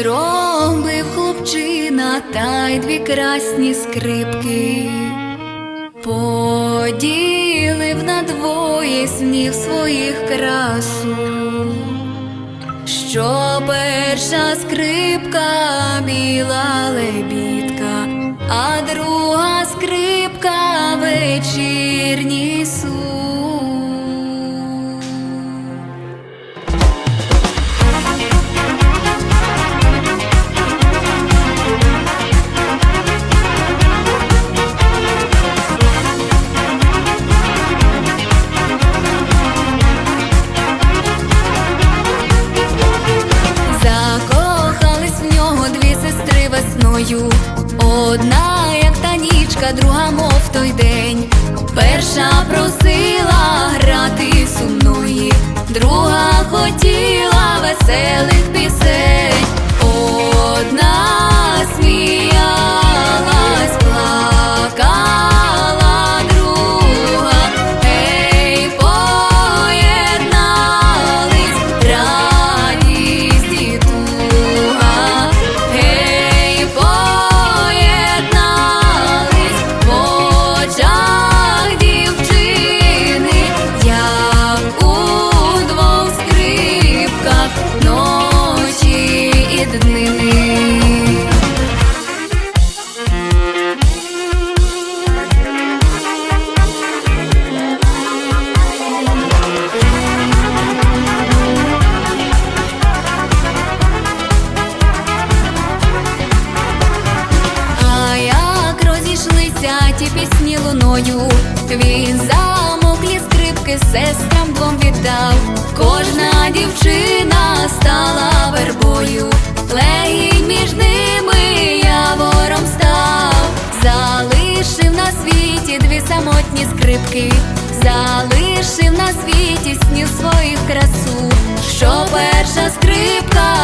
зробив хлопчина та й дві красні скрипки, поділив на двоє снів своїх красу, що перша скрипка біла лебідка, а друга скрипка вечірній весною. Одна, як та нічка, друга, мов той день. Перша просила розійшлися ті пісні луною, він замоклі скрипки сестрам двом віддав. Кожна дівчина стала вербою, легінь між ними явором став, залишив на світі дві самотні скрипки, залишив на світі снів своїх красу, що перша скрипка